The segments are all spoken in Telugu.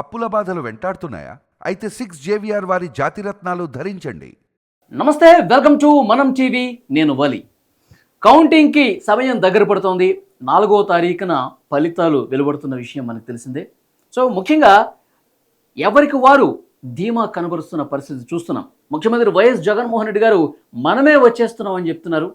అప్పుల బాధలు వెంటాడుతున్నాయా? అయితే సిక్స్ జేవిఆర్ వారి జాతిరత్నాలు ధరించండి. నమస్తే వెల్కమ్ టు మనం టీవీ నేను వలి. కౌంటింగ్కి సమయం దగ్గర పడుతోంది. నాలుగో తారీఖున ఫలితాలు వెలువడుతున్న విషయం మనకు తెలిసిందే. సో ముఖ్యంగా ఎవరికి వారు ధీమా కనబరుస్తున్న పరిస్థితి చూస్తున్నాం. ముఖ్యమంత్రి వైఎస్ జగన్మోహన్ రెడ్డి గారు మనమే వచ్చేస్తున్నాం అని చెప్తున్నారు.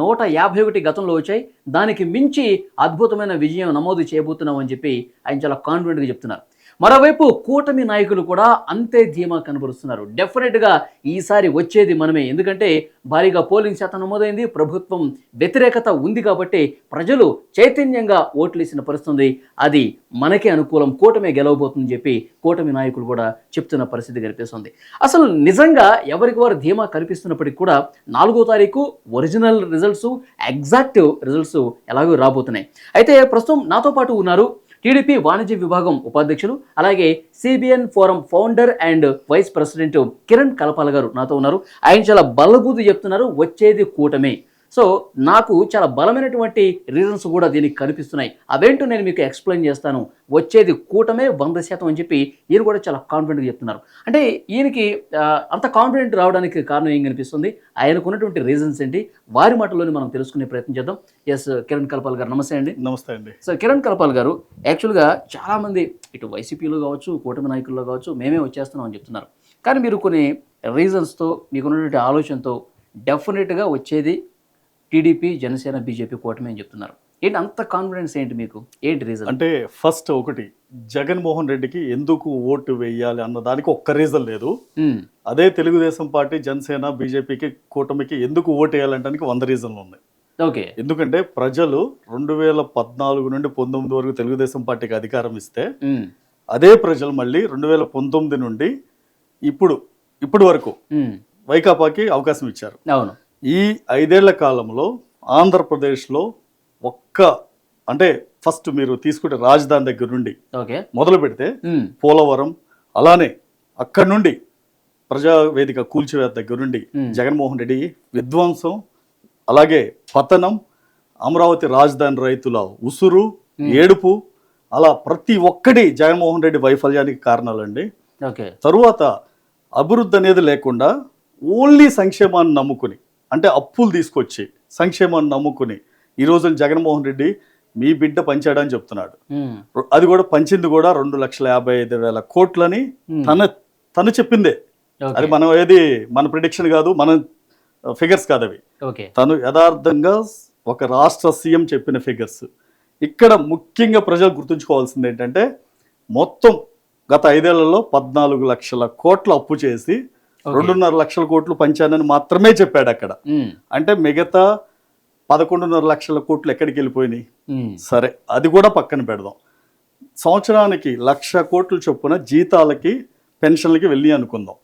నూట యాభై ఒకటి గతంలో వచ్చాయి. దానికి మించి అద్భుతమైన విజయం నమోదు చేయబోతున్నాం అని చెప్పి ఆయన చాలా కాన్ఫిడెంట్గా చెప్తున్నారు. మరోవైపు కూటమి నాయకులు కూడా అంతే ధీమా కనబరుస్తున్నారు. డెఫినెట్గా ఈసారి వచ్చేది మనమే. ఎందుకంటే భారీగా పోలింగ్ శాతం నమోదైంది. ప్రభుత్వం వ్యతిరేకత ఉంది కాబట్టి ప్రజలు చైతన్యంగా ఓట్లేసిన పరిస్థితుంది. అది మనకే అనుకూలం. కూటమే గెలవబోతుందని చెప్పి కూటమి నాయకులు కూడా చెప్తున్న పరిస్థితి కనిపిస్తుంది. అసలు నిజంగా ఎవరికి వారు ధీమా కనిపిస్తున్నప్పటికీ కూడా నాలుగో తారీఖు ఒరిజినల్ రిజల్ట్స్ ఎగ్జాక్ట్ రిజల్ట్స్ ఎలాగో రాబోతున్నాయి. అయితే ప్రస్తుతం నాతో పాటు ఉన్నారు టీడీపీ వాణిజ్య విభాగం ఉపాధ్యక్షులు అలాగే CBN forum founder and vice president Kiran Kalapala garu నాతో ఉన్నారు. ఆయన చాలా బలబూదు చెప్తున్నారు వచ్చేది కూటమే. సో నాకు చాలా బలమైనటువంటి రీజన్స్ కూడా దీనికి కనిపిస్తున్నాయి. అవేంటో నేను మీకు ఎక్స్ప్లెయిన్ చేస్తాను. వచ్చేది కూటమే వంద శాతం అని చెప్పి ఈయన కూడా చాలా కాన్ఫిడెంట్గా చెప్తున్నారు. అంటే ఈయనకి అంత కాన్ఫిడెంట్ రావడానికి కారణం ఏం కనిపిస్తుంది? ఆయనకు ఉన్నటువంటి రీజన్స్ ఏంటి? వారి మాటలోనే మనం తెలుసుకునే ప్రయత్నం చేద్దాం. ఎస్ కిరణ్ కలపాల్ గారు నమస్తే అండి. నమస్తే అండి. సో కిరణ్ కలపాల్ గారు యాక్చువల్గా చాలామంది ఇటు వైసీపీలో కావచ్చు కూటమి నాయకుల్లో కావచ్చు మేమే వచ్చేస్తున్నాం అని చెప్తున్నారు. కానీ మీరు కొన్ని రీజన్స్తో మీకున్నటువంటి ఆలోచనతో డెఫినెట్గా వచ్చేది టీడీపీ జనసేన బీజేపీ కూటమి అని చెప్తున్నారు. ఏంటి అంత కాన్ఫిడెన్స్ ఏంటి మీకు? ఏంటి రీజన్ అంటే ఫస్ట్ ఒకటి జగన్మోహన్ రెడ్డికి ఎందుకు ఓటు వేయాలి అన్న దానికి ఒక్క రీజన్ లేదు. అదే తెలుగుదేశం పార్టీ జనసేన బీజేపీకి కూటమికి ఎందుకు ఓటు వేయాలంటానికి వంద రీజన్లు ఉన్నాయి. ఓకే. ఎందుకంటే ప్రజలు రెండు వేల పద్నాలుగు నుండి పంతొమ్మిది వరకు తెలుగుదేశం పార్టీకి అధికారం ఇస్తే అదే ప్రజలు మళ్ళీ రెండు వేల పంతొమ్మిది నుండి ఇప్పుడు ఇప్పుడు వరకు వైకాపాకి అవకాశం ఇచ్చారు. అవును. ఈ ఐదేళ్ళ కాలంలో ఆంధ్రప్రదేశ్లో ఒక్క అంటే ఫస్ట్ మీరు తీసుకుంటే రాజధాని దగ్గర నుండి ఓకే. మొదలు పెడితే పోలవరం అలానే అక్కడి నుండి ప్రజావేదిక కూల్చివేత దగ్గర నుండి. జగన్మోహన్ రెడ్డి విధ్వంసం అలాగే పతనం అమరావతి రాజధాని రైతుల ఉసురు ఏడుపు అలా ప్రతి ఒక్కటి జగన్మోహన్ రెడ్డి వైఫల్యానికి కారణాలండి. తరువాత అభివృద్ధి అనేది లేకుండా ఓన్లీ సంక్షేమాన్ని నమ్ముకుని అంటే అప్పులు తీసుకొచ్చి సంక్షేమాన్ని నమ్ముకుని ఈ రోజున జగన్మోహన్ రెడ్డి మీ బిడ్డ పంచాడని చెప్తున్నాడు. అది కూడా పంచింది కూడా రెండు లక్షల యాభై ఐదు వేల కోట్లని తన తను చెప్పిందే. అది మనం ఏది మన ప్రిడిక్షన్ కాదు మన ఫిగర్స్ కాదు అవి. తను యథార్థంగా ఒక రాష్ట్ర సీఎం చెప్పిన ఫిగర్స్ ఇక్కడ ముఖ్యంగా ప్రజలు గుర్తుంచుకోవాల్సింది ఏంటంటే మొత్తం గత ఐదేళ్ళలో పద్నాలుగు లక్షల కోట్ల అప్పు చేసి రెండున్నర లక్షల కోట్లు పంచానని మాత్రమే చెప్పాడు అక్కడ. అంటే మిగతా పదకొండున్నర లక్షల కోట్లు ఎక్కడికి వెళ్ళిపోయినాయి? సరే అది కూడా పక్కన పెడదాం. సంవత్సరానికి లక్ష కోట్లు చొప్పున జీతాలకి పెన్షన్లకి వెళ్ళి అనుకుందాం.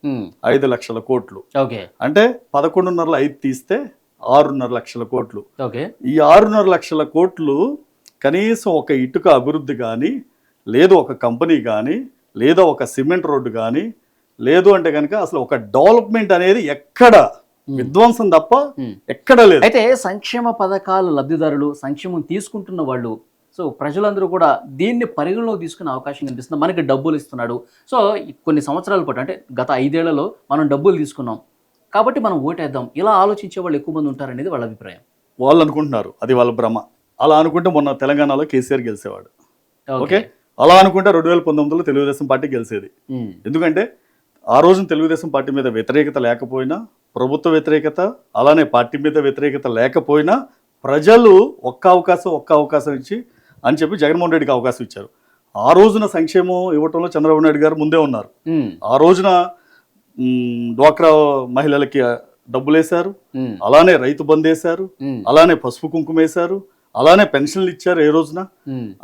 ఐదు లక్షల కోట్లు. ఓకే. అంటే పదకొండున్నర ఐదు తీస్తే ఆరున్నర లక్షల కోట్లు. ఓకే. ఈ ఆరున్నర లక్షల కోట్లు కనీసం ఒక ఇటుక అభివృద్ధి కానీ లేదు ఒక కంపెనీ కానీ లేదా ఒక సిమెంట్ రోడ్డు కానీ లేదు అంటే కనుక అసలు ఒక డెవలప్మెంట్ అనేది ఎక్కడ? విధ్వంసం తప్ప. ఎక్కడ లేదు. అయితే సంక్షేమ పథకాల లబ్ధిదారులు సంక్షేమం తీసుకుంటున్న వాళ్ళు సో ప్రజలందరూ కూడా దీన్ని పరిగణలోకి తీసుకునే అవకాశం కనిపిస్తుంది. మనకి డబ్బులు ఇస్తున్నాడు. సో కొన్ని సంవత్సరాల పాటు అంటే గత ఐదేళ్ళలో మనం డబ్బులు తీసుకున్నాం. కాబట్టి మనం ఓటేద్దాం. ఇలా ఆలోచించే వాళ్ళు ఎక్కువ మంది ఉంటారనేది వాళ్ళ అభిప్రాయం. వాళ్ళు అనుకుంటున్నారు. అది వాళ్ళ భ్రమ. అలా అనుకుంటే మొన్న తెలంగాణలో కేసీఆర్ గెలిచేవాడు. ఓకే. అలా అనుకుంటే రెండు వేల పంతొమ్మిదిలో తెలుగుదేశం పార్టీ గెలిచేది. ఎందుకంటే ఆ రోజున తెలుగుదేశం పార్టీ మీద వ్యతిరేకత లేకపోయినా ప్రభుత్వ వ్యతిరేకత అలానే పార్టీ మీద వ్యతిరేకత లేకపోయినా ప్రజలు ఒక్క అవకాశం ఒక్క అవకాశం ఇచ్చి అని చెప్పి జగన్మోహన్ రెడ్డికి అవకాశం ఇచ్చారు. ఆ రోజున సంక్షేమం ఇవ్వటంలో చంద్రబాబు నాయుడు గారు ముందే ఉన్నారు. ఆ రోజున డ్వాక్రా మహిళలకి డబ్బులు వేశారు అలానే రైతు బంద్ వేశారు అలానే పసుపు కుంకుమ వేశారు. అలానే పెన్షన్లు ఇచ్చారు ఏ రోజున.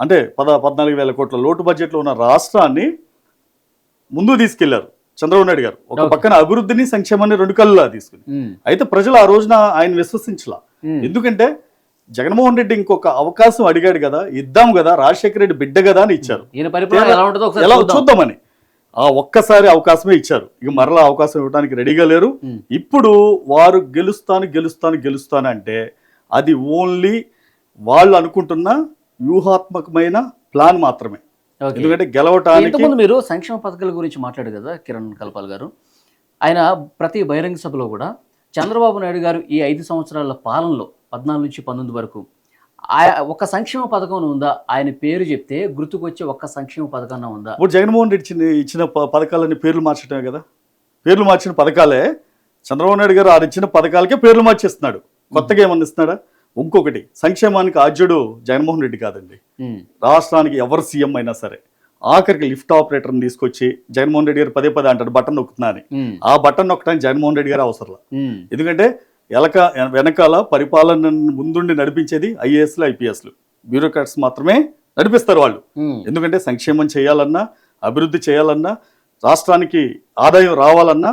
అంటే పద పద్నాలుగు వేల కోట్ల లోటు బడ్జెట్లో ఉన్న రాష్ట్రాన్ని ముందు తీసుకెళ్ళారు. చంద్రబాబు నాయుడు గారు. ఒక. పక్కన అభివృద్ధిని సంక్షేమాన్ని రెండు కళ్ళులా తీసుకుని అయితే ప్రజలు ఆ రోజున ఆయన విశ్వసించలా. ఎందుకంటే జగన్మోహన్ రెడ్డి ఇంకొక అవకాశం అడిగాడు కదా ఇద్దాం కదా రాజశేఖర రెడ్డి బిడ్డ కదా అని ఇచ్చారు. ఎలా. చూద్దామని. ఆ ఒక్కసారి అవకాశమే ఇచ్చారు. ఇక మరలా అవకాశం ఇవ్వడానికి రెడీగా లేరు. ఇప్పుడు వారు గెలుస్తాను గెలుస్తాను గెలుస్తాను అంటే అది ఓన్లీ వాళ్ళు అనుకుంటున్న వ్యూహాత్మకమైన ప్లాన్ మాత్రమే. ఎందుకంటే గెలవటానికి మీరు సంక్షేమ పథకాల గురించి మాట్లాడారు కదా కిరణ్ కల్పాల్ గారు. ఆయన ప్రతి బహిరంగ సభలో కూడా చంద్రబాబు నాయుడు గారు ఈ ఐదు సంవత్సరాల పాలనలో పద్నాలుగు నుంచి పంతొమ్మిది వరకు ఆయ ఒక సంక్షేమ పథకం ఉందా? ఆయన పేరు చెప్తే గుర్తుకొచ్చే ఒక్క సంక్షేమ పథకం ఉందా? ఇప్పుడు జగన్మోహన్ రెడ్డి ఇచ్చిన ఇచ్చిన ప- పథకాలన్నీ పేర్లు మార్చడమే కదా. పేర్లు మార్చిన పథకాలే చంద్రబాబు నాయుడు గారు ఆయన ఇచ్చిన పథకాలకే పేర్లు మార్చేస్తున్నాడు. కొత్తగా ఏమన్నా ఇస్తున్నాడా? ఇంకొకటి సంక్షేమానికి ఆద్యుడు జగన్మోహన్ రెడ్డి కాదండి. రాష్ట్రానికి ఎవరు సీఎం అయినా సరే ఆఖరికి లిఫ్ట్ ఆపరేటర్ని తీసుకొచ్చి జగన్మోహన్ రెడ్డి గారు పదే పదే అంటాడు బటన్ నొక్కుతున్నా అని ఆ బటన్ నొక్కడానికి జగన్మోహన్ రెడ్డి గారు అవసరం ఎందుకంటే ఎలక వెనకాల పరిపాలన ముందుండి నడిపించేది ఐఏఎస్లు ఐపీఎస్లు. బ్యూరోక్రాట్స్ మాత్రమే నడిపిస్తారు వాళ్ళు. ఎందుకంటే సంక్షేమం చేయాలన్నా అభివృద్ధి చేయాలన్నా రాష్ట్రానికి ఆదాయం రావాలన్నా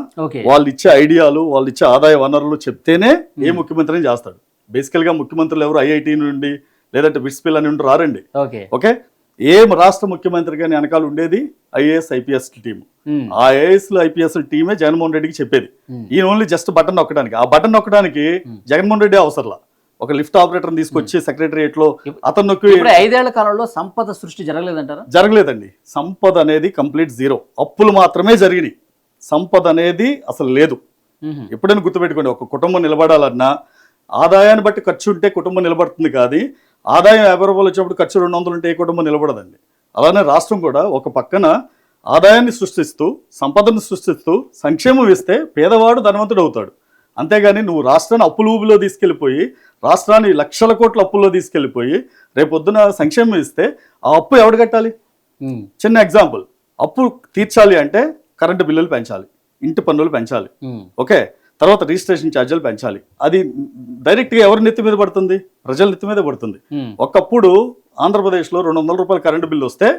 వాళ్ళు ఇచ్చే ఐడియాలు వాళ్ళు ఇచ్చే ఆదాయ వనరులు చెప్తేనే ఏ ముఖ్యమంత్రిని చేస్తాడు. బేసికల్గా ముఖ్యమంత్రులు ఎవరు ఐఐటి నుండి లేదంటే బిట్స్పిల్ అని నుండి రారండి. ఓకే. ఏ రాష్ట్ర ముఖ్యమంత్రి కానీ వెనకాల ఉండేది ఐఏఎస్ ఐపీఎస్ టీం ఉమ్, ఆ ఐఏఎస్ ఐపీఎస్ టీమే జగన్మోహన్ రెడ్డికి చెప్పేది. ఈయన ఓన్లీ జస్ట్ బటన్ నొక్కడానికి. ఆ బటన్ నొక్కడానికి జగన్మోహన్ రెడ్డి అవసరంలా. ఒక లిఫ్ట్ ఆపరేటర్ తీసుకొచ్చి సెక్రటరియట్లో అతను నొక్కి ఐదేళ్ళ కాలంలో సంపద సృష్టి జరగలేదంటారా? జరగలేదండి. సంపద అనేది కంప్లీట్ జీరో. అప్పులు మాత్రమే జరిగినాయి. సంపద అనేది అసలు లేదు. ఎప్పుడైనా గుర్తుపెట్టుకోండి. ఒక కుటుంబం నిలబడాలన్నా ఆదాయాన్ని బట్టి ఖర్చు ఉంటే కుటుంబం నిలబడుతుంది కాదు. ఆదాయం యాభై రూపాయలు వచ్చినప్పుడు ఖర్చు రెండు వందలు ఉంటే ఏ కుటుంబం నిలబడదండి. అలానే రాష్ట్రం కూడా ఒక పక్కన ఆదాయాన్ని సృష్టిస్తూ సంపదను సృష్టిస్తూ సంక్షేమం ఇస్తే పేదవాడు ధనవంతుడు అవుతాడు అంతేగాని నువ్వు రాష్ట్రాన్ని అప్పుల ఊబిలో తీసుకెళ్ళిపోయి రాష్ట్రాన్ని లక్షల కోట్ల అప్పుల్లో తీసుకెళ్ళిపోయి రేపొద్దున సంక్షేమం ఇస్తే ఆ అప్పు ఎవడు కట్టాలి? చిన్న ఎగ్జాంపుల్. అప్పు తీర్చాలి అంటే కరెంటు బిల్లులు పెంచాలి. ఇంటి పన్నులు పెంచాలి. ఓకే? తర్వాత రిజిస్ట్రేషన్ ఛార్జీలు పెంచాలి. అది డైరెక్ట్గా ఎవరి నెత్తి మీద పడుతుంది? ప్రజల నెత్తి మీద పడుతుంది. ఒకప్పుడు ఆంధ్రప్రదేశ్లో రెండు వందల రూపాయల కరెంటు బిల్లు వస్తే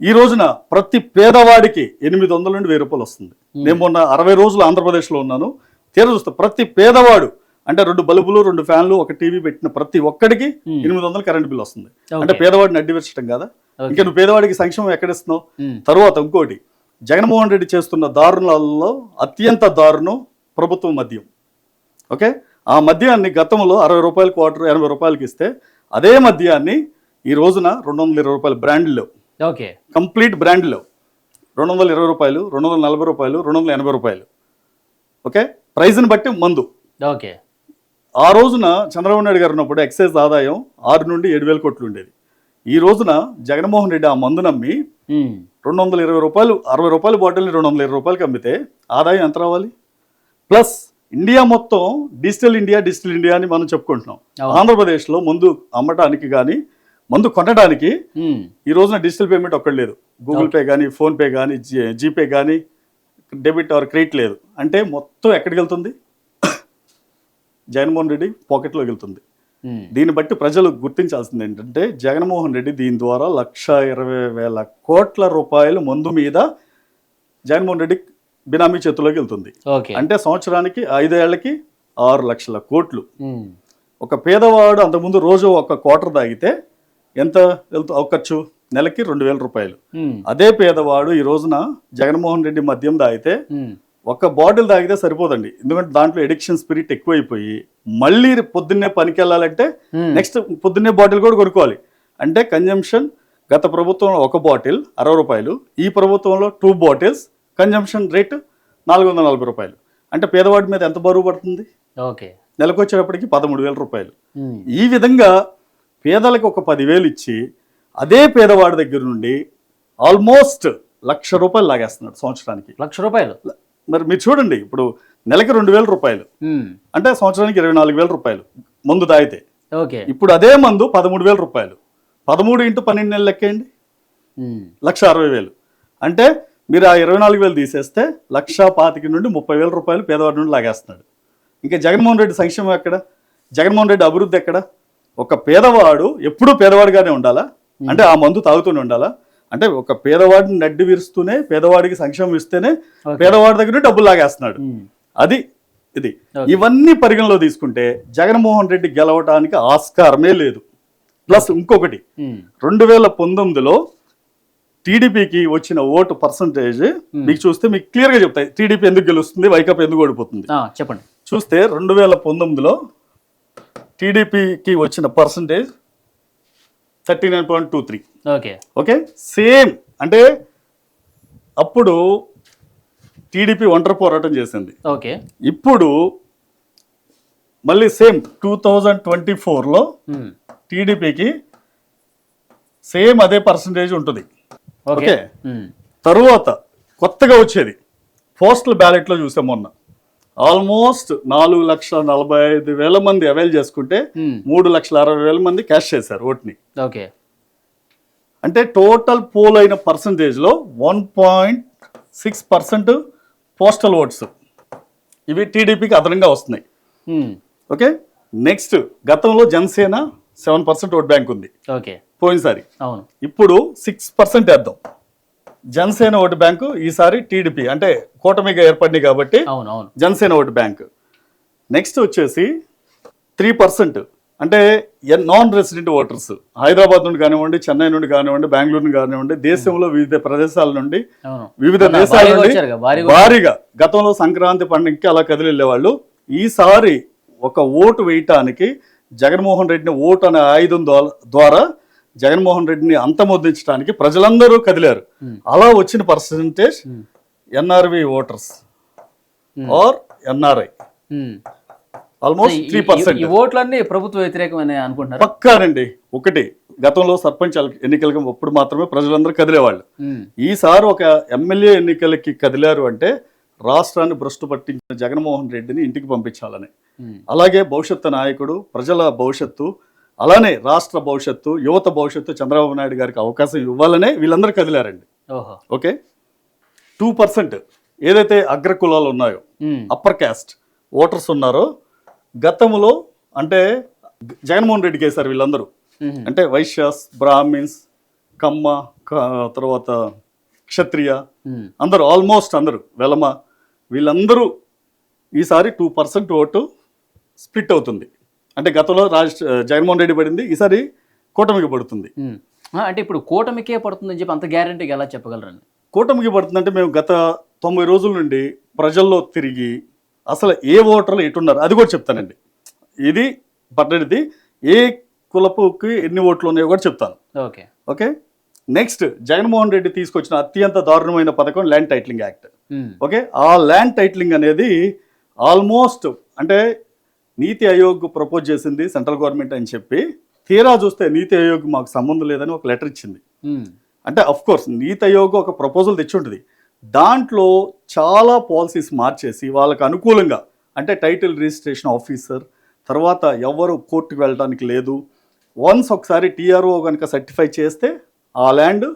ఈ రోజున ప్రతి పేదవాడికి ఎనిమిది వందల నుండి వెయ్యి రూపాయలు వస్తుంది. నేను మొన్న అరవై రోజులు ఆంధ్రప్రదేశ్లో ఉన్నాను. తీర చూస్తే ప్రతి పేదవాడు అంటే రెండు బల్బులు రెండు ఫ్యాన్లు ఒక టీవీ పెట్టిన ప్రతి ఒక్కడికి. ఎనిమిది వందల కరెంటు బిల్లు వస్తుంది. అంటే పేదవాడిని అడ్డు విరచడం కదా. ఇంకా నువ్వు పేదవాడికి సంక్షేమం ఎక్కడిస్తున్నావు తరువాత ఇంకోటి జగన్మోహన్ రెడ్డి చేస్తున్న దారుణాలలో అత్యంత దారుణం ప్రభుత్వం మద్యం. ఓకే? ఆ మద్యాన్ని గతంలో అరవై రూపాయల క్వార్టర్ ఎనభై రూపాయలకి ఇస్తే అదే మద్యాన్ని ఈ రోజున రెండు వందల ఇరవై రూపాయల బ్రాండ్లో ఓకే. కంప్లీట్ బ్రాండ్లో రెండు వందల ఇరవై రూపాయలు రెండు వందల నలభై రూపాయలు రెండు వందల ఎనభై రూపాయలు. ఓకే? ప్రైజ్ని బట్టి మందు. ఓకే. ఆ రోజున చంద్రబాబు నాయుడు గారు ఉన్నప్పుడు ఎక్సైజ్ ఆదాయం ఆరు నుండి ఏడు వేల కోట్లు ఉండేది. ఈ రోజున జగన్మోహన్ రెడ్డి ఆ మందు నమ్మి రెండు వందల ఇరవై రూపాయలు అరవై రూపాయల బాటిల్ని రెండు వందల ఇరవై రూపాయలకి అమ్మితే ఆదాయం ఎంత రావాలి? ప్లస్ ఇండియా మొత్తం డిజిటల్ ఇండియా డిజిటల్ ఇండియా అని మనం చెప్పుకుంటున్నాం. ఆంధ్రప్రదేశ్లో మందు అమ్మటానికి కానీ మందు కొనడానికి ఈ రోజున డిజిటల్ పేమెంట్ ఒక్కటి లేదు. గూగుల్ పే కానీ ఫోన్పే కానీ జీపే కానీ డెబిట్ ఆర్ క్రెడిట్ లేదు. అంటే మొత్తం ఎక్కడికి వెళ్తుంది? జగన్మోహన్ రెడ్డి పాకెట్లోకి వెళ్తుంది. దీన్ని బట్టి ప్రజలు గుర్తించాల్సింది ఏంటంటే జగన్మోహన్ రెడ్డి దీని ద్వారా లక్ష ఇరవై వేల కోట్ల రూపాయలు మందు మీద జగన్మోహన్ రెడ్డి బినామీ చేతుల్లోకి వెళ్తుంది. అంటే సంవత్సరానికి ఐదేళ్ళకి ఆరు లక్షల కోట్లు. ఒక పేదవాడు అంతకుముందు రోజు ఒక క్వార్టర్ తాగితే ఎంత వెళ్తూ ఖర్చు? నెలకి రెండు వేల రూపాయలు. అదే పేదవాడు ఈ రోజున జగన్మోహన్ రెడ్డి మద్యం తాగితే ఒక బాటిల్ తాగితే సరిపోదండి. ఎందుకంటే దాంట్లో ఎడిక్షన్ స్పిరిట్ ఎక్కువైపోయి మళ్ళీ పొద్దున్నే పనికి వెళ్ళాలంటే నెక్స్ట్ పొద్దున్నే బాటిల్ కూడా కొనుక్కోవాలి. అంటే కన్జంప్షన్ గత ప్రభుత్వంలో ఒక బాటిల్ అరవై రూపాయలు ఈ ప్రభుత్వంలో టూ బాటిల్స్ కన్జంప్షన్ రేట్ నాలుగు వందల నలభై రూపాయలు. అంటే పేదవాడి మీద ఎంత బరువు పడుతుంది? ఓకే. నెలకు వచ్చేటప్పటికి పదమూడు వేల రూపాయలు. ఈ విధంగా పేదలకు ఒక పదివేలు ఇచ్చి అదే పేదవాడి దగ్గర నుండి ఆల్మోస్ట్ లక్ష రూపాయలు లాగేస్తున్నాడు సంవత్సరానికి. లక్ష రూపాయలు? మరి మీరు చూడండి ఇప్పుడు నెలకి రెండు వేల రూపాయలు. అంటే సంవత్సరానికి ఇరవై నాలుగు వేల రూపాయలు మందు తాగితే. ఓకే. ఇప్పుడు అదే మందు పదమూడు వేల రూపాయలు. పదమూడు ఇంటూ పన్నెండు నెలలు లెక్కేయండి? లక్ష అరవై వేలు. అంటే మీరు ఆ ఇరవై నాలుగు వేలు తీసేస్తే లక్ష పాతికి నుండి ముప్పై వేల రూపాయలు పేదవాడి నుండి లాగేస్తున్నాడు. ఇంకా జగన్మోహన్ రెడ్డి సంక్షేమం ఎక్కడ? జగన్మోహన్ రెడ్డి అభివృద్ధి ఎక్కడ? ఒక పేదవాడు ఎప్పుడూ పేదవాడిగానే ఉండాలా? అంటే ఆ మందు తాగుతూనే ఉండాలా? అంటే ఒక పేదవాడిని నడ్డి విరుస్తూనే పేదవాడికి సంక్షేమం ఇస్తేనే. పేదవాడి దగ్గర డబ్బులు లాగేస్తున్నాడు. అది ఇది. ఇవన్నీ పరిగణలో తీసుకుంటే జగన్మోహన్ రెడ్డి గెలవటానికి ఆస్కారమే లేదు. ప్లస్ ఇంకొకటి రెండు వేల పంతొమ్మిదిలో టీడీపీకి వచ్చిన ఓటు పర్సంటేజ్ మీకు చూస్తే మీకు క్లియర్గా చెప్తాయి. టీడీపీ ఎందుకు గెలుస్తుంది? వైకాపా ఎందుకు ఓడిపోతుంది? చెప్పండి. చూస్తే రెండు వేల పంతొమ్మిదిలో టీడీపీకి వచ్చిన percentage thirty nine point two three. Okay. Okay? Same. అంటే అప్పుడు టీడీపీ ఒంటరి పోరాటం చేసింది. ఓకే. ఇప్పుడు మళ్ళీ సేమ్ టూ థౌజండ్ ట్వంటీ ఫోర్లో. టీడీపీకి సేమ్ అదే పర్సంటేజ్ ఉంటుంది. ఓకే. తరువాత కొత్తగా వచ్చేది. పోస్టల్ బ్యాలెట్లో చూసాం మొన్న. ఆల్మోస్ట్ నాలుగు లక్షల నలభై ఐదు వేల మంది అవైల్ చేసుకుంటే. మూడు లక్షల అరవై వేల మంది క్యాష్ చేశారు ఓట్ని. ఓకే. అంటే టోటల్ పోల్ అయిన పర్సంటేజ్లో one point six percent postal votes. ఇవి టీడీపీకి అదనంగా వస్తున్నాయి. ఓకే. నెక్స్ట్ గతంలో Janasena seven percent vote bank ఉంది. ఓకే. పోయినసారి. అవును. ఇప్పుడు సిక్స్ పర్సెంట్ వేద్దాం. జనసేన ఓటు బ్యాంకు ఈసారి టీడీపీ అంటే కూటమిగా ఏర్పడింది కాబట్టి అవును అవును. Janasena vote bank. నెక్స్ట్ వచ్చేసి త్రీ పర్సెంట్ అంటే నాన్ రెసిడెంట్ ఓటర్స్ హైదరాబాద్ నుండి కానివ్వండి చెన్నై నుండి కానివ్వండి బెంగళూరు నుండి కానివ్వండి దేశంలో వివిధ ప్రదేశాల నుండి వివిధ దేశాల నుండి భారీగా గతంలో సంక్రాంతి పండుగకి అలా కదిలి వెళ్ళేవాళ్ళు ఈసారి ఒక ఓటు వేయటానికి జగన్మోహన్ రెడ్డిని ఓటు అనే ఆయుధం ద్వా- ద్వారా జగన్మోహన్ రెడ్డిని అంతమొద్దించడానికి ప్రజలందరూ కదిలారు. అలా వచ్చిన percentage. NRV voters. Or NRI. Almost three percent ఓట్లన్నీ ప్రభుత్వ వ్యతిరేకమని అనుకుంటున్నారు పక్కానండి ఒకటి గతంలో సర్పంచ్ ఎన్నికలకి అప్పుడు మాత్రమే ప్రజలందరూ కదిలేవాళ్ళు. ఈసారి ఒక ఎమ్మెల్యే ఎన్నికలకి కదిలారు అంటే రాష్ట్రాన్ని భ్రష్టు పట్టించిన జగన్మోహన్ రెడ్డిని ఇంటికి పంపించాలని. అలాగే భవిష్యత్తు నాయకుడు ప్రజల భవిష్యత్తు అలానే రాష్ట్ర భవిష్యత్తు యువత భవిష్యత్తు చంద్రబాబు నాయుడు గారికి అవకాశం ఇవ్వాలనే వీళ్ళందరూ కదిలారండి ఓకే టూ పర్సెంట్ ఏదైతే అగ్రకులాలు ఉన్నాయో. అప్పర్ క్యాస్ట్ ఓటర్స్ ఉన్నారో గతంలో అంటే జగన్మోహన్ రెడ్డికి వేశారు వీళ్ళందరూ ఉమ్. అంటే వైశ్యాస్ బ్రాహ్మిన్స్ కమ్మ తర్వాత క్షత్రియ ఉమ్. అందరూ ఆల్మోస్ట్ అందరూ వెలమ వీళ్ళందరూ ఈసారి టూ పర్సెంట్ ఓటు స్ప్లిట్ అవుతుంది. అంటే గతంలో రాజ్ జగన్మోహన్ రెడ్డి పడింది ఈసారి కూటమికి పడుతుంది. అంటే ఇప్పుడు కూటమికే పడుతుందని చెప్పి అంత గ్యారంటీగా ఎలా చెప్పగలరండి కూటమికి పడుతుందంటే మేము గత తొంభై రోజుల నుండి ప్రజల్లో తిరిగి అసలు ఏ ఓటర్లు ఎటున్నారు అది కూడా చెప్తానండి. ఇది పట్టడిది ఏ కులపుకి ఎన్ని ఓట్లు ఉన్నాయో కూడా చెప్తాను. Okay. Okay? Next Jaganmohan Reddy తీసుకొచ్చిన అత్యంత దారుణమైన పథకం ల్యాండ్ టైటిలింగ్ యాక్ట్. ఓకే? ఆ ల్యాండ్ టైటిలింగ్ అనేది ఆల్మోస్ట్ అంటే నీతి ఆయోగ్ ప్రపోజ్ చేసింది సెంట్రల్ గవర్నమెంట్ అని చెప్పి తీరా చూస్తే నీతి ఆయోగ్ మాకు సంబంధం లేదని ఒక లెటర్ ఇచ్చింది. ఉమ్. అంటే అఫ్ కోర్స్ నీతి ఆయోగ్ ఒక ప్రపోజల్ తెచ్చి ఉంటుంది. దాంట్లో చాలా పాలసీస్ మార్చేసి వాళ్ళకి అనుకూలంగా అంటే టైటిల్ రిజిస్ట్రేషన్ ఆఫీసర్ తర్వాత ఎవరు కోర్టుకు వెళ్ళడానికి లేదు. వన్స్ ఒకసారి టీఆర్ఓ కనుక సర్టిఫై చేస్తే ఆ ల్యాండ్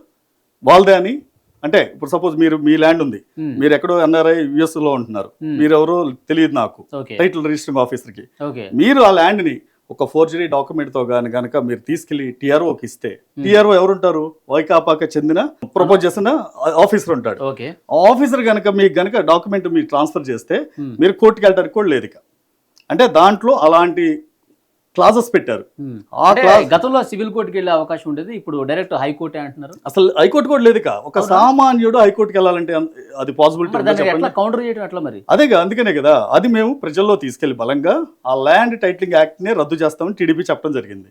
వాళ్ళదే అని అంటే ఇప్పుడు సపోజ్ మీరు మీ ల్యాండ్ ఉంది. Hmm. మీరు ఎక్కడో ఎన్ఆర్ఐ లో ఉంటున్నారు. Hmm. మీరెవరో తెలియదు నాకు. టైటిల్ రిజిస్టరింగ్ ఆఫీసర్కి ఓకే మీరు ఆ ల్యాండ్ని ఒక ఫోర్జరీ డాక్యుమెంట్తో కానీ కనుక మీరు తీసుకెళ్ళి టీఆర్ఓకి ఇస్తే టీఆర్ఓ ఎవరుంటారు? వైకాపాకి చెందిన ప్రపోజ్ చేసిన ఆఫీసర్ ఉంటాడు. ఆఫీసర్ కనుక మీకు కనుక డాక్యుమెంట్ మీరు ట్రాన్స్ఫర్ చేస్తే Hmm. మీరు కోర్టుకి వెళ్ళడానికి కూడా లేదు ఇక. అంటే దాంట్లో అలాంటి క్లాజెస్ పెట్టారు. ఆ క్లాస్ గతంలో సివిల్ కోర్టుకి వెళ్ళే అవకాశం ఉండేది ఇప్పుడు డైరెక్ట్ హైకోర్టే అంటున్నారు. అసలు హైకోర్టు కూడా లేదు ఒక సామాన్యుడు హైకోర్టుకి వెళ్ళాలంటే అది పాసిబిలిటీ కౌంటర్ చేయడం ఎట్లా మరి? అదేగా అందుకనే కదా అది మేము ప్రజల్లో తీసుకెళ్ళి బలంగా ఆ ల్యాండ్ టైటిలింగ్ యాక్ట్ నే రద్దు చేస్తామని టీడీపీ చెప్పడం జరిగింది.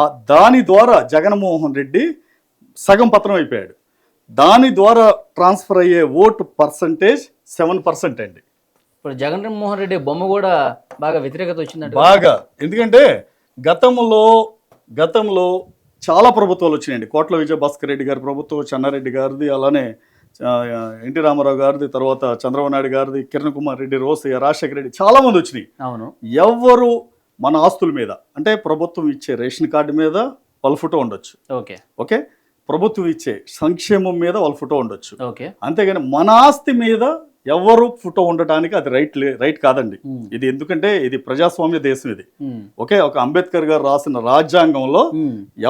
ఆ దాని ద్వారా జగన్మోహన్ రెడ్డి సగం పత్రం అయిపోయాడు. దాని ద్వారా ట్రాన్స్ఫర్ అయ్యే ఓటు పర్సంటేజ్ సెవెన్ పర్సెంట్ అండి. ఇప్పుడు జగన్మోహన్ రెడ్డి బొమ్మ కూడా బాగా వ్యతిరేకత వచ్చిందంటే బాగా. ఎందుకంటే గతంలో గతంలో చాలా ప్రభుత్వాలు వచ్చినాయండి. కోట్ల విజయభాస్కర్ రెడ్డి గారి ప్రభుత్వం చెన్నారెడ్డి గారిది అలానే ఎన్టీ రామారావు గారిది తర్వాత చంద్రబాబు నాయుడు గారిది కిరణ్ కుమార్ రెడ్డి రోసయ్య రాజశేఖర రెడ్డి చాలా మంది వచ్చినాయి. అవును. ఎవరు మన ఆస్తుల మీద అంటే ప్రభుత్వం ఇచ్చే రేషన్ కార్డు మీద వాళ్ళ ఫోటో ఉండొచ్చు. ఓకే. ఓకే? ప్రభుత్వం ఇచ్చే సంక్షేమం మీద వాళ్ళ ఫోటో ఉండొచ్చు. ఓకే. అంతేగాని మన ఆస్తి మీద ఎవరు ఫోటో ఉండటానికి అది రైట్ లే రైట్ కాదండి. ఇది ఎందుకంటే ఇది ప్రజాస్వామ్య దేశం ఇది. ఓకే ఒక అంబేద్కర్ గారు రాసిన రాజ్యాంగంలో.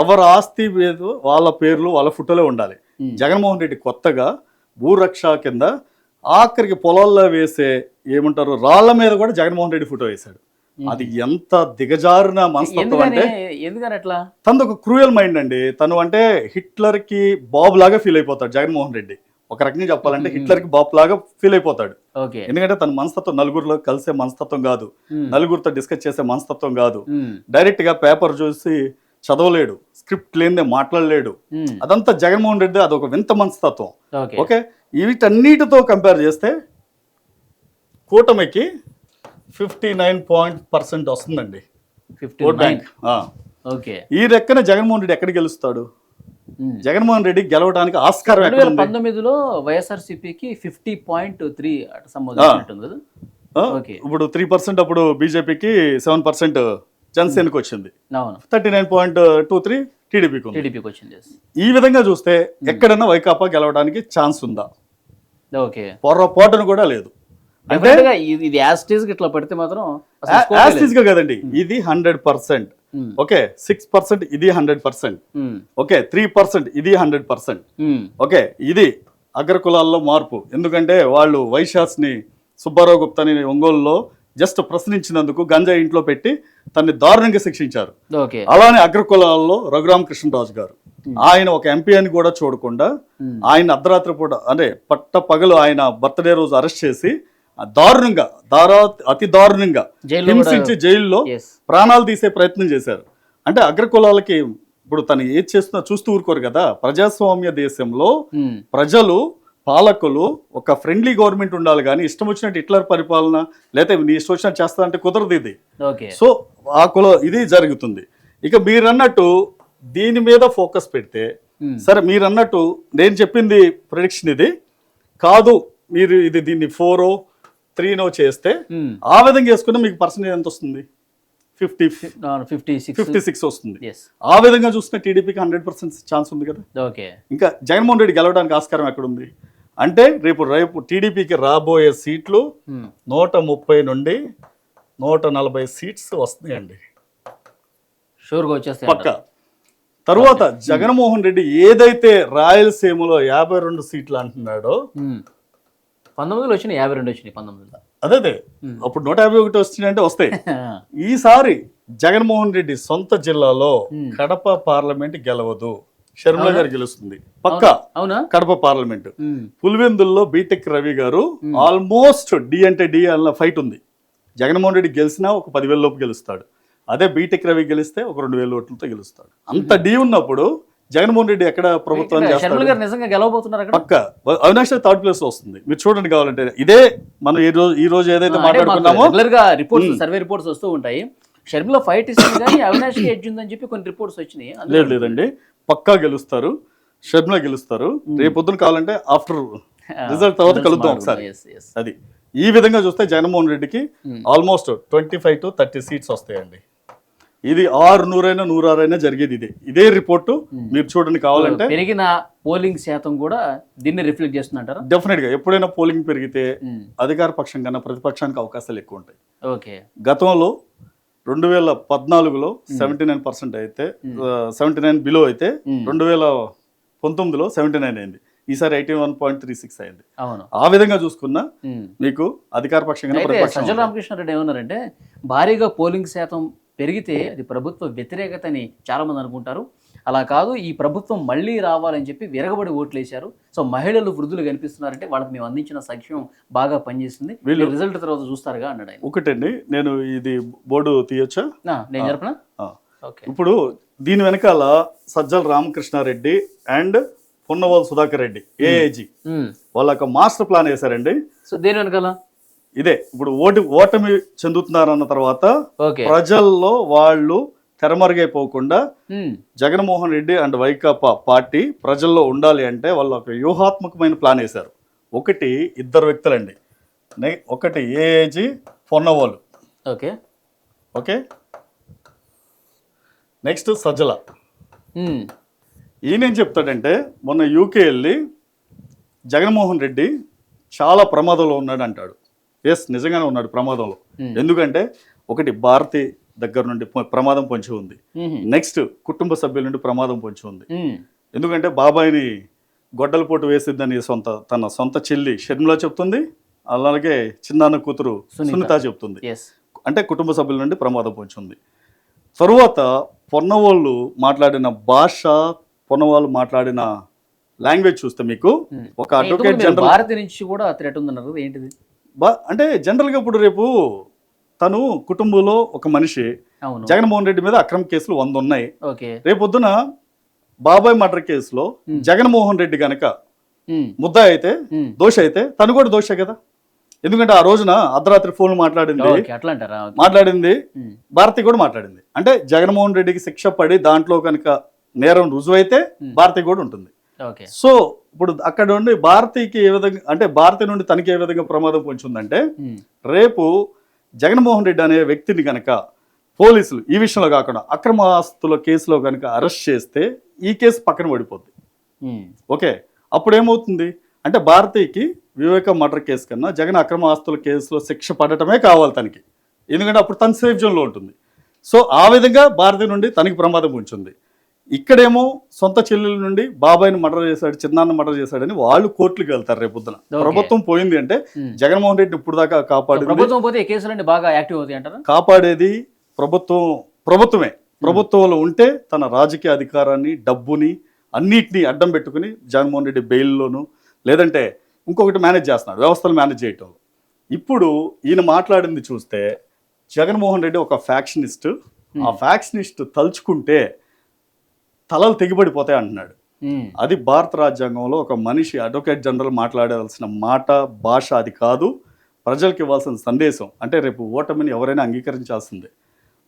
ఎవరి ఆస్తి మీద వాళ్ళ పేర్లు వాళ్ళ ఫోటోలే ఉండాలి. జగన్మోహన్ రెడ్డి కొత్తగా భూరక్ష కింద ఆఖరికి పొలాల్లో వేసే ఏమంటారు రాళ్ళ మీద కూడా జగన్మోహన్ రెడ్డి ఫోటో వేశాడు. అది ఎంత దిగజారిన మనస్తత్వం అంటే తనది ఒక క్రూయల్ మైండ్ అండి. తను అంటే హిట్లర్కి బాబు లాగా ఫీల్ అయిపోతాడు జగన్మోహన్ రెడ్డి. ఒక రకంగా చెప్పాలంటే హిట్లర్కి బాబు లాగా ఫీల్ అయిపోతాడు. ఎందుకంటే తన మనస్తత్వం నలుగురిలో కలిసే మనస్తత్వం కాదు. నలుగురితో డిస్కస్ చేసే మనస్తత్వం కాదు. డైరెక్ట్గా పేపర్ చూసి చదవలేడు స్క్రిప్ట్ లేనిదే మాట్లాడలేడు. అదంతా జగన్మోహన్ రెడ్డి అదొక వింత మనస్తత్వం. ఓకే. వీటన్నిటితో కంపేర్ చేస్తే కూటమికి ఫిఫ్టీ నైన్ పాయింట్ పర్సెంట్ వస్తుందండి. ఓకే. ఈ రెక్కన జగన్మోహన్ రెడ్డి ఎక్కడ గెలుస్తాడు. జగన్మోహన్ రెడ్డి గెలవడానికి ఆస్కారం రెండు వేల పంతొమ్మిదిలో వైఎస్ఆర్సీపీకి ఫిఫ్టీ పాయింట్ త్రీ కదా? ఓకే. ఇప్పుడు త్రీ పర్సెంట్ అప్పుడు బీజేపీకి సెవెన్ పర్సెంట్ జనసేనకి వచ్చింది. Thirty nine point two three టీడీపీకి టీడీపీకి వచ్చింది. ఈ విధంగా చూస్తే ఎక్కడన్నా వైకాపా గెలవడానికి ఛాన్స్ ఉందా? ఓకే. పొరపాటును కూడా లేదు. అంటే ఇది యాస్టేజ్ ఇట్లా పడితే మాత్రం. యాస్టిస్గా కదండి. ఇది hundred percent okay six percent ఇది hundred percent okay three percent ఇది హండ్రెడ్ పర్సెంట్ ఓకే ఇది అగ్రకులాల్లో మార్పు. ఎందుకంటే వాళ్ళు వైశాస్ని సుబ్బారావు గుప్తాని ఒంగోలులో జస్ట్ ప్రశ్నించినందుకు గంజా ఇంట్లో పెట్టి తన్ని దారుణంగా శిక్షించారు. అలానే అగ్రకులాల్లో రఘురామ కృష్ణరాజు గారు ఆయన ఒక ఎంపీ అని కూడా చూడకుండా ఉమ్, ఆయన అర్ధరాత్రి పూట అంటే పట్ట పగలు ఆయన బర్త్డే రోజు అరెస్ట్ చేసి దారుణంగా దారా అతి దారుణంగా హింసించి జైల్లో. ప్రాణాలు తీసే ప్రయత్నం చేశారు. అంటే అగ్రకులాలకి ఇప్పుడు తను ఏది చేస్తున్నా చూస్తూ ఊరుకోరు కదా. ప్రజాస్వామ్య దేశంలో ఉమ్, ప్రజలు పాలకులు ఒక ఫ్రెండ్లీ గవర్నమెంట్ ఉండాలి కానీ ఇష్టం వచ్చినట్టు హిట్లర్ పరిపాలన లేకపోతే నీ ఇష్టం వచ్చినట్టు చేస్తా అంటే కుదరదు ఇది. సో ఆ కుల ఇది జరుగుతుంది. ఇక మీరు అన్నట్టు దీని మీద ఫోకస్ పెడితే ఉమ్, సరే మీరు అన్నట్టు నేను చెప్పింది ప్రొడిక్షన్ ఇది. కాదు మీరు ఇది దీన్ని ఫోరో త్రీనో చేస్తే ఉమ్, ఆ విధంగా చేసుకుంటే మీకు పర్సెంటేజ్ ఎంత వస్తుంది? Fifty fifty six. Fifty six వస్తుంది. ఆ విధంగా చూస్తే టీడీపీకి హండ్రెడ్ పర్సెంట్ ఛాన్స్ ఉంది కదా? ఓకే. ఇంకా జగన్మోహన్ రెడ్డి గెలవడానికి ఆస్కారం ఎక్కడుంది? అంటే రేపు రేపు టీడీపీకి రాబోయే సీట్లు ఉమ్, నూట ముప్పై నుండి నూట నలభై సీట్స్ వస్తున్నాయండి. షూర్గా వచ్చేస్తాయి పక్క. తరువాత జగన్మోహన్ రెడ్డి ఏదైతే రాయలసీమలో యాభై రెండు సీట్లు అంటున్నాడో ఉమ్. పంతొమ్మిదిలో వచ్చినాయి యాభై రెండు వచ్చినాయి పంతొమ్మిదిలో. అదే అదే. అప్పుడు నూట యాభై ఒకటి వచ్చినాయంటే వస్తాయి. ఈసారి జగన్మోహన్ రెడ్డి సొంత జిల్లాలో కడప పార్లమెంట్ గెలవదు. షర్మిల గారు గెలుస్తుంది. పక్క అవునా? కడప పార్లమెంట్. పులివెందుల్లో బీటెక్ రవి గారు ఆల్మోస్ట్ డి అంటే డి అన్న ఫైట్ ఉంది. జగన్మోహన్ రెడ్డి గెలిచినా ఒక పదివేల లోపు గెలుస్తాడు. అదే బీటెక్ రవి గెలిస్తే ఒక రెండు వేల ఓట్లతో గెలుస్తాడు. అంత డి ఉన్నప్పుడు జగన్మోహన్ రెడ్డి ఎక్కడ ప్రభుత్వం ఇక్కడ చేస్తాడు? షర్మిల గారు నిజంగా గెలవబోతున్నారు అక్కడ? పక్క. అవినాష్ థర్డ్ ప్లేస్లో వస్తుంది. మీరు చూడండి కావాలంటే. ఇదే మనం ఈ రోజు ఈ రోజు ఏదైతే మాట్లాడుకున్నామో రిపోర్ట్స్ సర్వే రిపోర్ట్స్ వస్తూ ఉంటాయి. షర్మిల ఫైట్ ఇస్తుంది కానీ అవినాష్కి ఎడ్జ్ ఉందని చెప్పి కొన్ని రిపోర్ట్స్ వచ్చినాయి. లేదు లేదండి. పక్కా గెలుస్తారు. షర్మిల గెలుస్తారు. రేపు పొద్దున కావాలంటే ఆఫ్టర్ రిజల్ట్ తర్వాత కలుద్దాం ఒకసారి. అది. ఈ విధంగా చూస్తే జగన్మోహన్ రెడ్డికి. Almost twenty five to thirty seats వస్తాయండి. ఇది ఆరు నూరైనా నూరారైనా జరిగేది ఇదే. ఇదే రిపోర్టు మీరు చూడండి కావాలంటే. పెరిగిన పోలింగ్ శాతం కూడా దీన్ని రిఫ్లెక్ట్ చేస్తుందంటారా? డెఫినెట్గా. ఎప్పుడైనా పోలింగ్ పెరిగితే అధికార పక్షం కన్నా ప్రతిపక్షానికి అవకాశాలు ఎక్కువ ఉంటాయి. ఓకే. గతంలో రెండు వేల పద్నాలుగులో సెవెంటీ నైన్ పర్సెంట్ అయితే సెవెంటీ నైన్ బిలో అయితే. రెండు వేల పంతొమ్మిదిలో సెవెంటీ నైన్ అయింది. ఈసారి eighty one point three six అయింది. అవును. ఆ విధంగా చూసుకున్నా. మీకు అధికార పక్షం కన్నా అయితే ప్రతిపక్షం సజ్జల. రామకృష్ణారెడ్డి ఏమన్నారంటే భారీగా పోలింగ్ శాతం పెరిగితే అది ప్రభుత్వ వ్యతిరేకత అని చాలా మంది అనుకుంటారు. అలా కాదు ఈ ప్రభుత్వం మళ్ళీ రావాలని చెప్పి విరగబడి ఓట్లు వేశారు సో మహిళలు వృద్ధులు కనిపిస్తున్నారంటే వాళ్ళకి మేము అందించిన సంక్షేమం బాగా పనిచేస్తుంది. వీళ్ళు- రిజల్ట్ తర్వాత చూస్తారుగా అన్నాడు ఆయన. ఒకటండి నేను ఇది బోర్డు తీయొచ్చా? నేను. ఓకే. ఇప్పుడు దీని వెనకాల సజ్జల రామకృష్ణారెడ్డి అండ్ పొన్నవాల్ సుధాకర్ రెడ్డి ఏఏజీ. వాళ్ళ ఒక మాస్టర్ ప్లాన్ వేశారండి. సో దేని వెనకాల? ఇదే ఇప్పుడు ఓటు ఓటమి చెందుతున్నారన్న తర్వాత ప్రజల్లో వాళ్ళు తెరమరుగైపోకుండా. జగన్మోహన్ రెడ్డి అండ్ వైకాపా పార్టీ ప్రజల్లో ఉండాలి అంటే వాళ్ళు ఒక వ్యూహాత్మకమైన ప్లాన్ వేశారు. ఒకటి ఇద్దరు వ్యక్తులండి. ఒకటి AAG Ponnavolu okay. Okay? Next Sajjala. ఈయన ఏం చెప్తాడంటే మొన్న యూకే వెళ్ళి జగన్మోహన్ రెడ్డి చాలా ప్రమాదంలో ఉన్నాడు అంటాడు ఎస్ నిజంగానే ఉన్నాడు ప్రమాదంలో. Hmm. ఎందుకంటే ఒకటి భారతి దగ్గర నుండి ప్రమాదం పొంచి ఉంది. నెక్స్ట్ కుటుంబ సభ్యుల నుండి ప్రమాదం పొంచి ఉంది. ఉమ్. ఎందుకంటే బాబాయిని గొడ్డల పోటు వేసిద్దని సొంత తన సొంత చెల్లి షర్మిల చెప్తుంది అలాగే చిన్నాన్న కూతురు సునీత. చెప్తుంది. అంటే కుటుంబ సభ్యుల నుండి ప్రమాదం పొంచుంది తరువాత పొన్నవాళ్ళు మాట్లాడిన భాష పొన్నవాళ్ళు మాట్లాడిన లాంగ్వేజ్ చూస్తే మీకు ఒక అడ్వకేట్ జనరల్ భారతి నుంచి కూడా థ్రెట్ ఉందన్నారు? ఏంటిది? బా అంటే జనరల్గా ఇప్పుడు రేపు తను కుటుంబంలో ఒక మనిషి అవును. జగన్మోహన్ రెడ్డి మీద అక్రమ కేసులు వంద ఉన్నాయి ఓకే. రేపొద్దున బాబాయ్ మర్డర్ కేసులో. జగన్మోహన్ రెడ్డి గనక ఉమ్, ముద్ద అయితే ఉమ్. దోష అయితే తను కూడా దోషే కదా? ఎందుకంటే ఆ రోజున అర్ధరాత్రి ఫోన్ మాట్లాడింది. ఓకే అట్లా అంటారా ఓకే. మాట్లాడింది. ఉమ్, భారతి కూడా మాట్లాడింది. అంటే జగన్మోహన్ రెడ్డికి శిక్ష పడి దాంట్లో కనుక నేరం రుజువైతే. భారతి కూడా ఉంటుంది. సో ఇప్పుడు అక్కడ నుండి భారతికి ఏ విధంగా అంటే భారతి నుండి తనకి ఏ విధంగా ప్రమాదం పొంచుందంటే రేపు జగన్మోహన్ రెడ్డి అనే వ్యక్తిని కనుక పోలీసులు ఈ విషయంలో కాకుండా అక్రమ ఆస్తుల కేసులో కనుక అరెస్ట్ చేస్తే ఈ కేసు పక్కన పడిపోద్ది. ఓకే. అప్పుడు ఏమవుతుంది అంటే భారతీయకి వివేక మర్డర్ కేసు కన్నా జగన్ అక్రమ ఆస్తుల కేసులో శిక్ష పడటమే కావాలి తనకి. ఎందుకంటే అప్పుడు తన సేఫ్ జోన్లో ఉంటుంది. సో ఆ విధంగా భారతి నుండి తనకి ప్రమాదం ఉంచుంది ఇక్కడేమో సొంత చెల్లెల నుండి బాబాయ్ని మర్డర్ చేశాడు చిన్నాన్న మర్డర్ చేశాడని వాళ్ళు కోర్టులకు వెళ్తారు రేపు పొద్దున. Okay. ప్రభుత్వం పోయింది అంటే. జగన్మోహన్ రెడ్డి ఇప్పుడు దాకా సో కాపాడింది. ప్రభుత్వం పోతే కేసులన్నీ బాగా యాక్టివ్ అవుతాయి అంటారా? కాపాడేది ప్రభుత్వం ప్రభుత్వమే. ప్రభుత్వంలో ఉంటే తన రాజకీయ అధికారాన్ని డబ్బుని అన్నిటినీ అడ్డం పెట్టుకుని జగన్మోహన్ రెడ్డి బెయిల్లోను లేదంటే ఇంకొకటి మేనేజ్ చేస్తున్నాడు వ్యవస్థలు మేనేజ్ చేయటం. ఇప్పుడు ఈయన మాట్లాడింది చూస్తే జగన్మోహన్ రెడ్డి ఒక ఫ్యాక్షనిస్ట్. ఆ ఫ్యాక్షనిస్ట్ తలుచుకుంటే తలలు తెగిపడిపోతాయి అంటున్నాడు. అది భారత రాజ్యాంగంలో ఒక మనిషి అడ్వకేట్ జనరల్ మాట్లాడాల్సిన మాట భాష అది కాదు. ప్రజలకు ఇవ్వాల్సిన సందేశం అంటే రేపు ఓటమిని ఎవరైనా అంగీకరించాల్సిందే.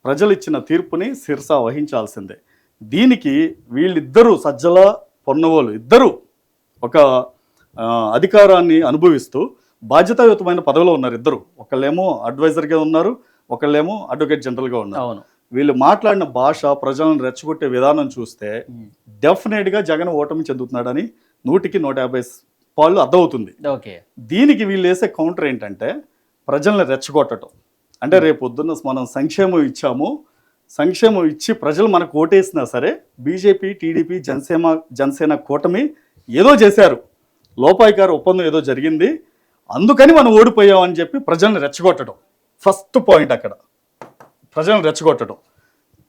ప్రజలు ఇచ్చిన తీర్పుని శిరస వహించాల్సిందే. దీనికి వీళ్ళిద్దరూ సజ్జల పొన్నవోలు ఇద్దరు ఒక అధికారాన్ని అనుభవిస్తూ బాధ్యతాయుతమైన పదవిలో ఉన్నారు ఇద్దరు. ఒకళ్ళేమో అడ్వైజర్గా ఉన్నారు ఒకళ్ళేమో అడ్వకేట్ జనరల్గా ఉన్నారు. అవును. వీళ్ళు మాట్లాడిన భాష ప్రజలను రెచ్చగొట్టే విధానం చూస్తే డెఫినెట్గా జగన్ ఓటమి చెందుతున్నాడని నూటికి నూట యాభై పాళ్ళు అర్థమవుతుంది. ఓకే. దీనికి వీళ్ళు వేసే కౌంటర్ ఏంటంటే ప్రజల్ని రెచ్చగొట్టడం అంటే రేపు పొద్దున్న మనం సంక్షేమం ఇచ్చాము సంక్షేమం ఇచ్చి ప్రజలు మనకు ఓటేసినా సరే బీజేపీ టీడీపీ జనసేన జనసేన కూటమి ఏదో చేశారు. లోపాయికారు ఒప్పందం ఏదో జరిగింది. అందుకని మనం ఓడిపోయామని చెప్పి ప్రజల్ని రెచ్చగొట్టడం ఫస్ట్ పాయింట్ అక్కడ. ప్రజలను రెచ్చగొట్టడం.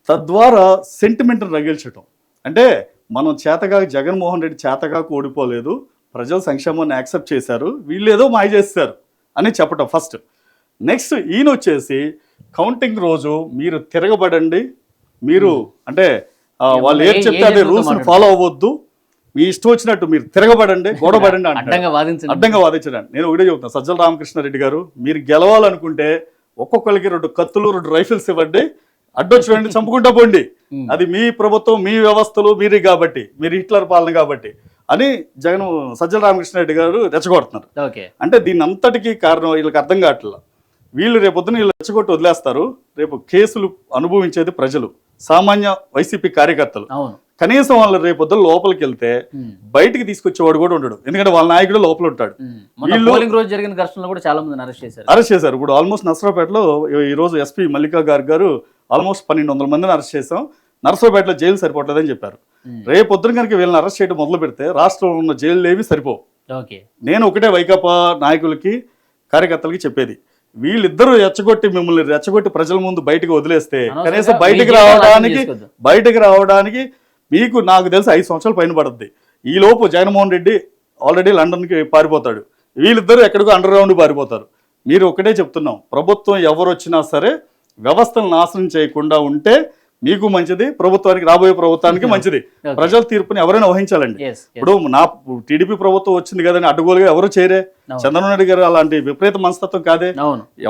తద్వారా సెంటిమెంట్ని రగిల్చడం అంటే మనం చేతగా జగన్మోహన్ రెడ్డి చేతగాకు ఓడిపోలేదు ప్రజలు సంక్షేమాన్ని యాక్సెప్ట్ చేశారు వీళ్ళు ఏదో మాయ చేస్తారు అని చెప్పటం ఫస్ట్. నెక్స్ట్ ఈయన వచ్చేసి కౌంటింగ్ రోజు మీరు తిరగబడండి మీరు అంటే వాళ్ళు ఏం చెప్తే అదే రూల్స్. ఫాలో అవ్వద్దు. మీ ఇష్టం వచ్చినట్టు మీరు తిరగబడండి గొడవబడండి అడ్డంగా వాదించండి. అడ్డంగా వాదించడానికి. నేను ఒకటే చెబుతాను సజ్జల రామకృష్ణారెడ్డి గారు మీరు గెలవాలనుకుంటే ఒక్కొక్కరికి రెండు కత్తులు రెండు రైఫిల్స్ ఇవ్వండి. అడ్డొచ్చి వెండి చంపుకుంటా పోండి. అది మీ ప్రభుత్వం మీ వ్యవస్థలు మీరే కాబట్టి మీరు హిట్లర్ పాలన కాబట్టి అని జగన్ సజ్జల రామకృష్ణారెడ్డి గారు రెచ్చగొడుతున్నారు. అంటే దీని అంతటికీ కారణం వీళ్ళకి అర్థం కావట్లేదు వీళ్ళు రేపొద్దున వీళ్ళు రెచ్చగొట్టి వదిలేస్తారు. రేపు కేసులు అనుభవించేది ప్రజలు. సామాన్య వైసీపీ కార్యకర్తలు. కనీసం వాళ్ళు రేపొద్దున లోపలికి వెళ్తే బయటికి తీసుకొచ్చేవాడు కూడా ఉండడు. ఎందుకంటే వాళ్ళ నాయకుడు లోపల ఉంటాడు పోలింగ్ రోజు జరిగిన ఘర్షణలో కూడా చాలా మందిని అరెస్ట్ చేశారు. అరెస్ట్ చేశారు. ఇప్పుడు ఆల్మోస్ట్ నర్సరావుపేటలో ఈ- రోజు ఎస్పీ మల్లికా గారు గారు ఆల్మోస్ట్ పన్నెండు వందల మందిని అరెస్ట్ చేసాం నర్సరావుపేటలో జైలు సరిపోవట్లేదని చెప్పారు. ఉమ్, రేపు పొద్దున కనుక వీళ్ళని అరెస్ట్ చేయడం మొదలు పెడితే రాష్ట్రంలో ఉన్న జైలు ఏవి సరిపోవు నేను ఒకటే వైకాపా నాయకులకి కార్యకర్తలకి చెప్పేది. వీళ్ళిద్దరూ రెచ్చగొట్టి మిమ్మల్ని రెచ్చగొట్టి ప్రజల ముందు బయటకు వదిలేస్తే కనీసం బయటకు రావడానికి. బయటకు రావడానికి మీకు నాకు తెలిసి ఐదు సంవత్సరాలు పైన పడుద్ది. ఈ లోపు జగన్మోహన్ రెడ్డి ఆల్రెడీ లండన్కి పారిపోతాడు. వీళ్ళిద్దరూ ఎక్కడికో అండర్ గ్రౌండ్ పారిపోతారు. మీరు ఒకటే చెప్తున్నాం ప్రభుత్వం ఎవరు వచ్చినా సరే వ్యవస్థను నాశనం చేయకుండా ఉంటే మీకు మంచిది ప్రభుత్వానికి రాబోయే ప్రభుత్వానికి మంచిది. ప్రజల తీర్పుని ఎవరైనా వహించాలండి. ఇప్పుడు నా టీడీపీ ప్రభుత్వం వచ్చింది కదని అడ్డగోలుగా ఎవరు చేరే అవును. చంద్రబాబు నాయుడు గారు అలాంటి విపరీత మనస్తత్వం కాదే.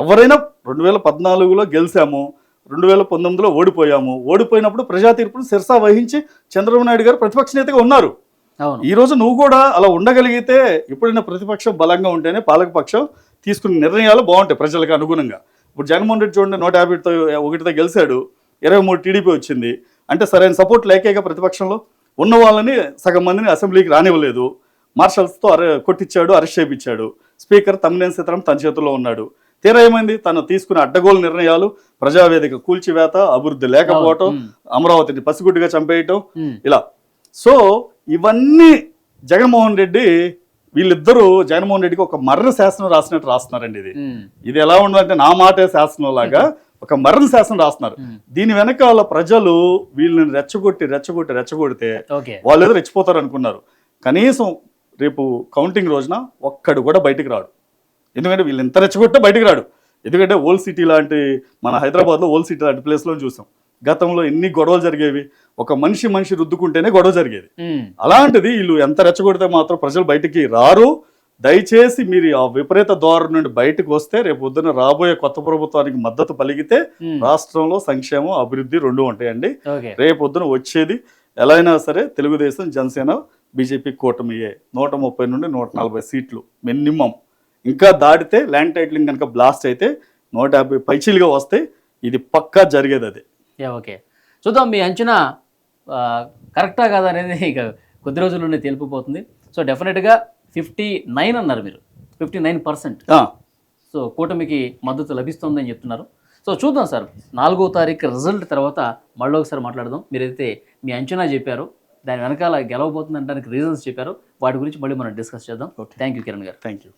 ఎవరైనా రెండు వేల పద్నాలుగులో గెలిచాము రెండు వేల పంతొమ్మిదిలో ఓడిపోయాము. ఓడిపోయినప్పుడు ప్రజా తీర్పును శిరసా వహించి చంద్రబాబు నాయుడు గారు ప్రతిపక్ష నేతగా ఉన్నారు. ఈ రోజు నువ్వు కూడా అలా ఉండగలిగితే ఎప్పుడైనా ప్రతిపక్షం బలంగా ఉంటేనే పాలకపక్షం తీసుకున్న నిర్ణయాలు బాగుంటాయి ప్రజలకు అనుగుణంగా. ఇప్పుడు జగన్మోహన్ రెడ్డి చూడండి నూట యాభైతో ఒకటితో గెలిచాడు. ఇరవై మూడు టీడీపీ వచ్చింది. అంటే సరైన సపోర్ట్ లేకేగా ప్రతిపక్షంలో? ఉన్న వాళ్ళని సగం మందిని అసెంబ్లీకి రానివ్వలేదు. మార్షల్స్తో అరె కొట్టించాడు అరెస్ట్ చేయించాడు. స్పీకర్ తమ్మినేని సీతారాం తన చేతుల్లో ఉన్నాడు. తీరా ఏమైంది? తను తీసుకున్న అడ్డగోలు నిర్ణయాలు ప్రజావేదిక కూల్చివేత అభివృద్ధి లేకపోవటం అమరావతిని పసిగుడ్డిగా చంపేయటం ఇలా. సో ఇవన్నీ జగన్మోహన్ రెడ్డి వీళ్ళిద్దరూ జగన్మోహన్ రెడ్డికి ఒక మరణ శాసనం రాసినట్టు రాస్తున్నారండి ఇది. ఇది ఎలా ఉండదంటే నా మాటే శాసనం లాగా ఒక మరణ శాసనం రాస్తున్నారు. దీని వెనకాల ప్రజలు వీళ్ళని రెచ్చగొట్టి రెచ్చగొట్టి రెచ్చగొడితే వాళ్ళు ఏదో రెచ్చిపోతారు అనుకున్నారు. కనీసం రేపు కౌంటింగ్ రోజున ఒక్కడు కూడా బయటికి రాడు. ఎందుకంటే వీళ్ళు ఎంత రెచ్చగొట్టే బయటికి రాడు. ఎందుకంటే ఓల్డ్ సిటీ లాంటి మన హైదరాబాద్లో ఓల్డ్ సిటీ లాంటి ప్లేస్లో చూసాం. గతంలో ఎన్ని గొడవలు జరిగేవి? ఒక మనిషి మనిషి రుద్దుకుంటేనే గొడవ జరిగేది. అలాంటిది వీళ్ళు ఎంత రెచ్చగొడితే మాత్రం ప్రజలు బయటికి రారు. దయచేసి మీరు ఆ విపరీత ధోరణి నుండి బయటకు వస్తే రేపు పొద్దున రాబోయే కొత్త ప్రభుత్వానికి మద్దతు పలిగితే ఉమ్, రాష్ట్రంలో సంక్షేమం అభివృద్ధి రెండు ఉంటాయండి. రేపు పొద్దున వచ్చేది ఎలా అయినా సరే తెలుగుదేశం జనసేన బీజేపీ కూటమియే. నూట ముప్పై నుండి నూట నలభై సీట్లు మినిమం. ఇంకా దాటితే ల్యాండ్ టైటిలింగ్ కనుక బ్లాస్ట్ అయితే నూట యాభై పైచీలుగా వస్తే ఇది పక్కా జరిగేది అది. ఓకే. చూద్దాం మీ అంచనా కరెక్టా కాదా అనేది ఇక కొద్ది రోజుల్లోనే తెలిపిపోతుంది. సో డెఫినెట్గా ఫిఫ్టీ నైన్ అన్నారు మీరు. Fifty nine percent. సో కూటమికి మద్దతు లభిస్తుందని చెప్తున్నారు. సో చూద్దాం సార్ నాలుగో తారీఖు రిజల్ట్ తర్వాత మళ్ళీ ఒకసారి మాట్లాడదాం. మీరైతే మీ అంచనా చెప్పారు దాని వెనకాల గెలవబోతుంది అనడానికి రీజన్స్ చెప్పారు. వాటి గురించి మళ్ళీ మనం డిస్కస్ చేద్దాం. థ్యాంక్ యూ కిరణ్ గారు. Thank you